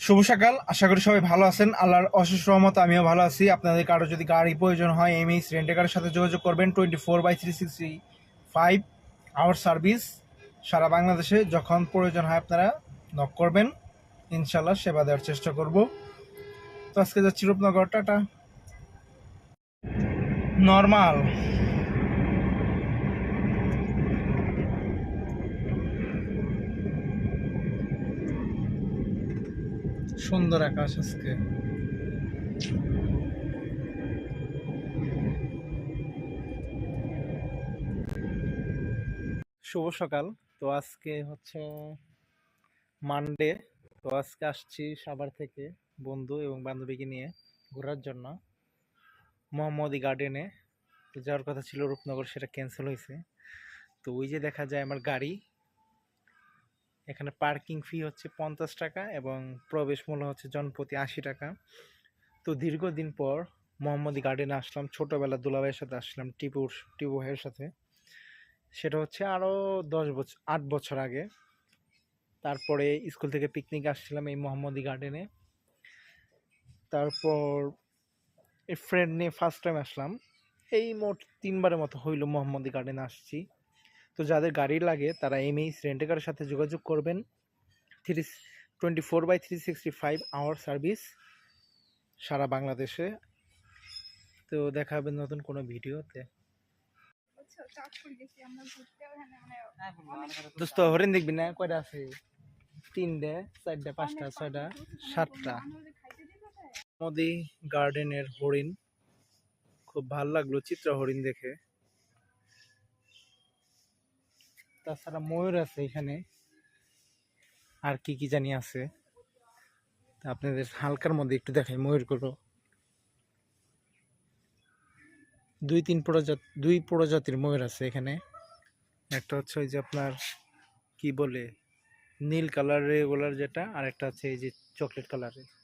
শুভ সকাল। আশা করি সবাই ভালো আছেন। আল্লাহর অশেষ রহমত আমিও ভালো আছি। আপনাদের কারও যদি গাড়ি প্রয়োজন হয় এমএস রেন্টেকারের সাথে যোগাযোগ করবেন। Twenty four by three sixty five hour service সারা বাংলাদেশে যখন প্রয়োজন হয় আপনারা নক করবেন। ইনশাল্লাহ সেবা দেওয়ার চেষ্টা করব। তো আজকে যাচ্ছি রূপনগর। টাটা। নর্মাল সুন্দর আকাশ আজকে। শুভ সকাল। তো আজকে হচ্ছে মানডে তো আজকে আসছি সাভার থেকে বন্ধু এবং বান্ধবীকে নিয়ে ঘোরার জন্য মোহাম্মদী গার্ডেনে তো যাওয়ার কথা ছিল রূপনগর, সেটা ক্যান্সেল হয়েছে। তো ওই যে দেখা যায় আমার গাড়ি এখানে পার্কিং ফি হচ্ছে পঞ্চাশ টাকা এবং প্রবেশ মূল্য হচ্ছে জনপ্রতি আশি টাকা। তো দীর্ঘদিন পর মোহাম্মদী গার্ডেনে আসলাম, ছোটোবেলা দুলাভাইয়ের সাথে আসলাম, টিপুর, টিপু ভাইয়ের সাথে। সেটা হচ্ছে আরও দশ বছর আট বছর আগে। তারপরে স্কুল থেকে পিকনিক আসছিলাম এই মোহাম্মদী গার্ডেনে। তারপর এই ফ্রেন্ড নিয়ে ফার্স্ট টাইম আসলাম। এই মোট তিনবারের মতো হইল মোহাম্মদী গার্ডেনে আসছি। তো যাদের গাড়ি লাগে তারা এমএইস রেন্টেকারের সাথে যোগাযোগ করবেন। Three twenty four by three sixty five hour service সারা বাংলাদেশে। তো দেখা হবে নতুন কোনো ভিডিওতে। ঘুরতে ওখানে মানে দোস্ত হরিণ দেখবি না? কয়টা আছে? তিনটে চারটে পাঁচটা ছয়টা সাতটা। দিবে তাই? মোদি গার্ডেনের হরিণ। খুব ভালো লাগল চিত্র হরিণ দেখে। তাছাড়া ময়ূর আছে এখানে। আর কি কি জানি আছে। তা আপনাদের হালকার মধ্যে একটু দেখাই ময়ূরগুলো। দুই তিন প্রজাতি, দুই প্রজাতির ময়ূর আছে এখানে। একটা হচ্ছে ওই যে আপনার কি বলে, নীল কালারের রেগুলার যেটা, আর একটা হচ্ছে এই যে চকলেট কালারের